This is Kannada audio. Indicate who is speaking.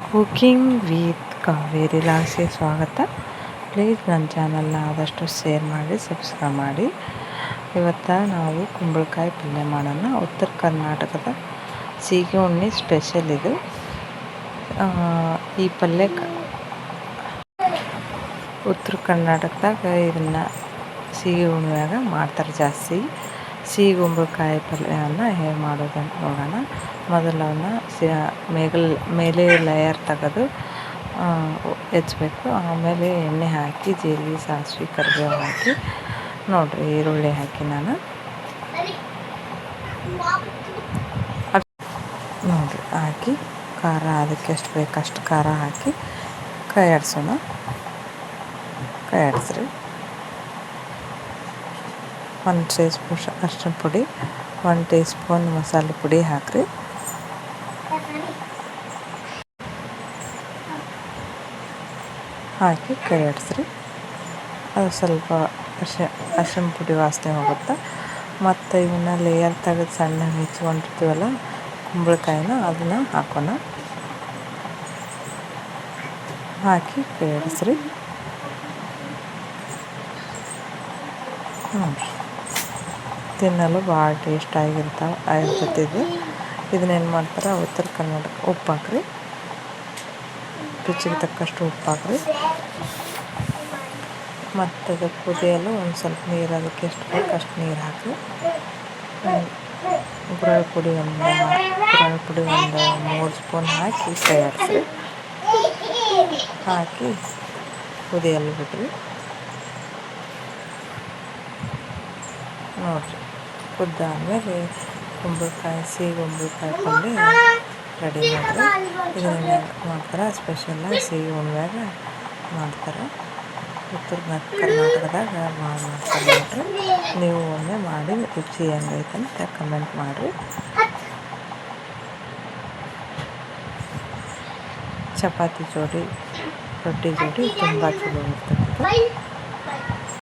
Speaker 1: ಕುಕಿಂಗ್ ವಿತ್ ಕಾವೇರಿ ಲಾಗ್ಸ್ಗೆ ಸ್ವಾಗತ. ಪ್ಲೀಸ್ ನನ್ನ ಚಾನಲ್ನ ಆದಷ್ಟು ಶೇರ್ ಮಾಡಿ, ಸಬ್ಸ್ಕ್ರೈಬ್ ಮಾಡಿ. ಇವತ್ತು ನಾವು ಕುಂಬಳಕಾಯಿ ಪಲ್ಯ ಮಾಡೋಣ. ಉತ್ತರ ಕರ್ನಾಟಕದ ಸೀಗೆ ಉಣ್ಣೆ ಸ್ಪೆಷಲ್ ಇದು ಈ ಪಲ್ಯ ಉತ್ತರ ಕರ್ನಾಟಕದಾಗ ಇದನ್ನು ಸೀಗೆ ಉಣ್ಣಿಯಾಗ ಮಾಡ್ತಾರೆ ಜಾಸ್ತಿ. ಸಿಹಿ ಕುಂಬಳಕಾಯಿ ಪಲ್ಯವನ್ನು ಹೇಗೆ ಮಾಡೋದಂತ ನೋಡೋಣ. ಮೊದಲು ಅವನ್ನ ಸಿ ಮೇಗಲ್ ಮೇಲೆ ಲೇಯರ್ ತೆಗೆದು ಹೆಚ್ಚಬೇಕು ಆಮೇಲೆ ಎಣ್ಣೆ ಹಾಕಿ, ಜೀರಿಗೆ, ಸಾಸಿವೆ, ಕರಿಬೇವು ಹಾಕಿ, ನೋಡಿರಿ ಈರುಳ್ಳಿ ಹಾಕಿ ನಾನು. ನೋಡಿರಿ, ಹಾಕಿ, ಖಾರ ಅದಕ್ಕೆ ಎಷ್ಟು ಬೇಕು ಅಷ್ಟು ಖಾರ ಹಾಕಿ ಕೈ ಆಡಿಸೋಣ ಕೈ ಆಡಿಸ್ರಿ ಒಂದು ಟೀ ಸ್ಪೂನ್ ಪುಡಿ ಒಂದು ಟೀ ಸ್ಪೂನ್ ಮಸಾಲೆ ಪುಡಿ ಹಾಕಿರಿ. ಹಾಕಿ ಕೈ ಆಡಿಸ್ರಿ ಅದು ಸ್ವಲ್ಪ ಅರ್ಶ, ಅರಿಶಿನ ಪುಡಿ ವಾಸನೆ ಹೋಗುತ್ತೆ. ಮತ್ತು ಇವನ್ನ ಲೇಯರ್ ತೆಗೆದು ಸಣ್ಣಗೆ ಹೆಚ್ಕೊಂಡಿರ್ತೀವಲ್ಲ ಕುಂಬಳಕಾಯಿನ ಅದನ್ನು ಹಾಕೋಣ. ಹಾಕಿ ಕೈ ಆಡಿಸ್ರಿ ನೋಡಿರಿ ತಿನ್ನಲು ಭಾಳ ಟೇಸ್ಟಾಗಿರ್ತಾವೆ ಆಗಿರ್ತಾವೆ, ಆಗಿರ್ತೈತಿ. ಇದು ಇದನ್ನೇನು ಮಾಡ್ತಾರೆ, ಉತ್ತರ ಕರ್ನಾಟಕ ಉಪ್ಪು ಹಾಕ್ರಿ. ರುಚಿಗೆ ತಕ್ಕಷ್ಟು ಉಪ್ಪು ಹಾಕ್ರಿ. ಮತ್ತು ಅದು ಕುದಿಯಲು ಒಂದು ಸ್ವಲ್ಪ ನೀರು, ಅದಕ್ಕೆ ಎಷ್ಟು ಬೇಕು ಅಷ್ಟು ನೀರು ಹಾಕಿ ಗುರಳ್ ಪುಡಿ ಒಂದು ಗುರಳ್ ಪುಡಿ ಒಂದು ಮೂರು ಸ್ಪೂನ್ ಹಾಕಿ ತಯಾರಿಸಿ ಹಾಕಿ ಕುದಿಯಲು ಬಿಡ್ರಿ. ನೋಡಿರಿ. ಕುದ್ದಾದ್ಮೇಲೆ ಕುಂಬಳಕಾಯಿ, ಸಿಹಿ ಕುಂಬಳಕಾಯಿ ಪಲ್ಯ ರೆಡಿ ಮಾಡಿರಿ ಇದನ್ನು ಮಾಡ್ತಾರೆ. ಸ್ಪೆಷಲ್ಲಾಗಿ ಸಿಹಿ ಹುಣ್ಮ್ಯಾಗ ಮಾಡ್ತಾರೆ. ಉತ್ತರ ಕರ್ನಾಟಕದಾಗ ಮಾಡಿ ಮಾಡ್ತಾರೆ ನೋಡ್ರಿ ನೀವು ಒಮ್ಮೆ ಮಾಡಿ ರುಚಿ ಹೆಂಗೈತೆ ಅಂತ ಕಮೆಂಟ್ ಮಾಡಿರಿ. ಚಪಾತಿ ಜೋಡಿ, ರೊಟ್ಟಿ ಜೋಡಿ ತುಂಬ ಚಲೋ ಇರ್ತೈತೆ